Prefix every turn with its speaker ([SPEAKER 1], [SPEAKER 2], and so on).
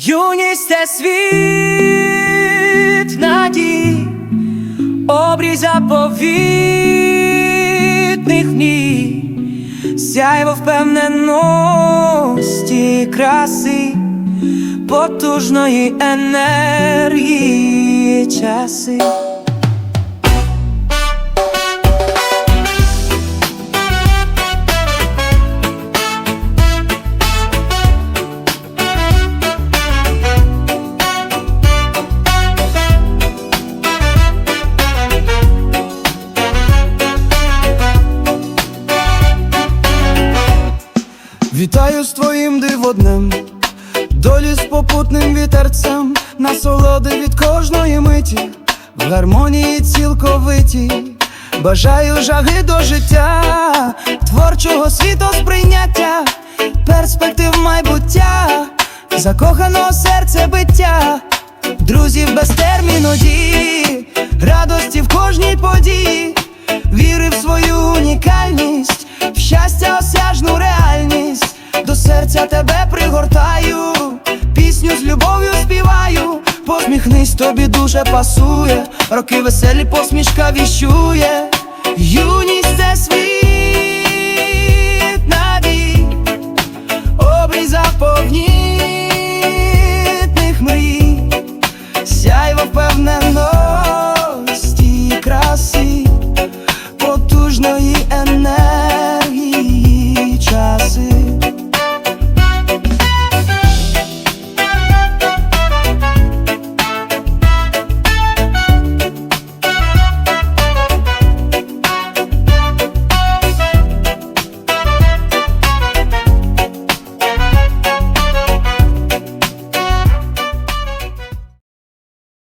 [SPEAKER 1] Юність це світ надій, обрій заповітних мрій, сяйво впевненості краси, потужної енергії часи.
[SPEAKER 2] Вітаю з твоїм диводнем, долі з попутним вітерцем, насолоди від кожної миті, в гармонії цілковитій, бажаю жаги до життя, творчого світосприйняття, перспектив майбуття, закоханого серце биття, друзів без терміну дії, радості в кожній події, віри в свою унікальність, серця тебе пригортаю, пісню з любов'ю співаю, посміхнись, тобі дуже пасує, роки веселі посмішка віщує, Юні.